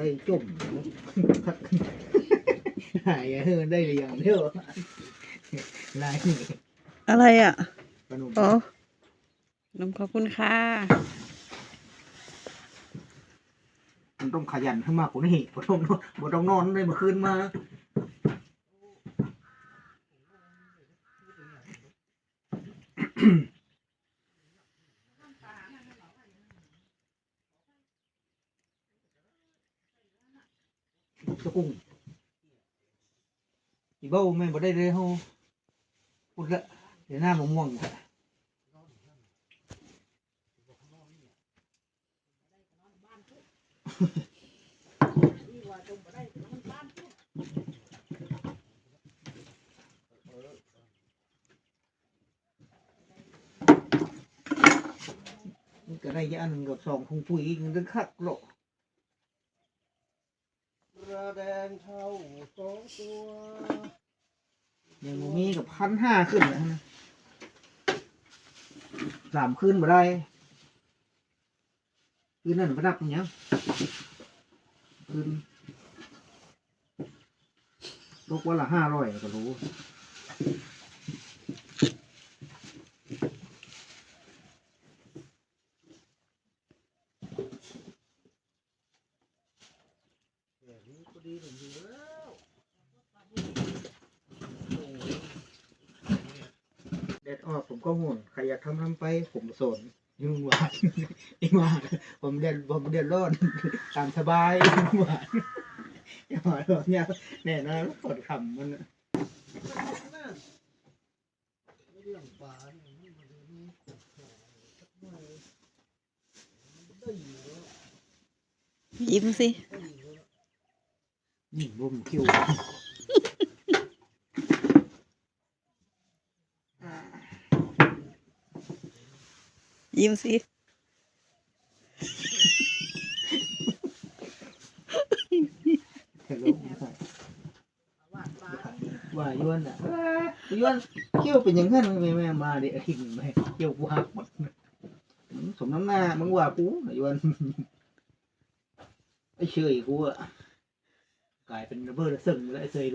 ได้จมหายเฮือได้หรือยังเด้อลายนี่อะไรอะขนมอ๋อนมขอบคุณค่ะ มันต้องขยันขึ้นมากกว่านี้บ่ต้องบ่ต้องนอนเลยเมื่อคืนมา จะกุ้งอีเบ้าแม่บ่ได้เลยเฮาพูดละเดี๋ยวหน้าม่วงๆค่ะมันก็ได้ยาหนึ่งกับสองคงปุ๋ยเงินดึงคักโลก ระแดงเท่าสองตัวยังนี้กับพันห้าขึ้นแล้วนะสามขึ้นมาได้ขึ้นนั่นประดับมันยังคืนลกวันละห้าร้อยก็รู้ แบบนี้ก็ดีหนึ่งอยู่แล้วแดดออกผมก็ห่วงใครอยากทำทำไป ผมสนยุ่งหวานอีหวานผมเดือดผมเดือดร้อนตามสบายอีหวานอีหวานบอกเนี่ยแน่นอนปวดขำมันน่ะเรื่องป่าเนี่ยมันมาดูนี่สักหน่อยได้อยู่แล้วยิ้มสิ ได้อยู่แล้วนี่บุมคิวยิ้มสิเห็นแล้วผมใส่ว่าย้วนอะย้วนเขี้ยวเป็นอยังไงมึงแม่มาเด็กทิ้งไปเขี้ยวกูหักหมดมึงสมน้ำหน้ามึงว่ากูย้วนไอ้เชยกูอะ กลายเป็นระเบิดระเซิงแล้วไอ้เชย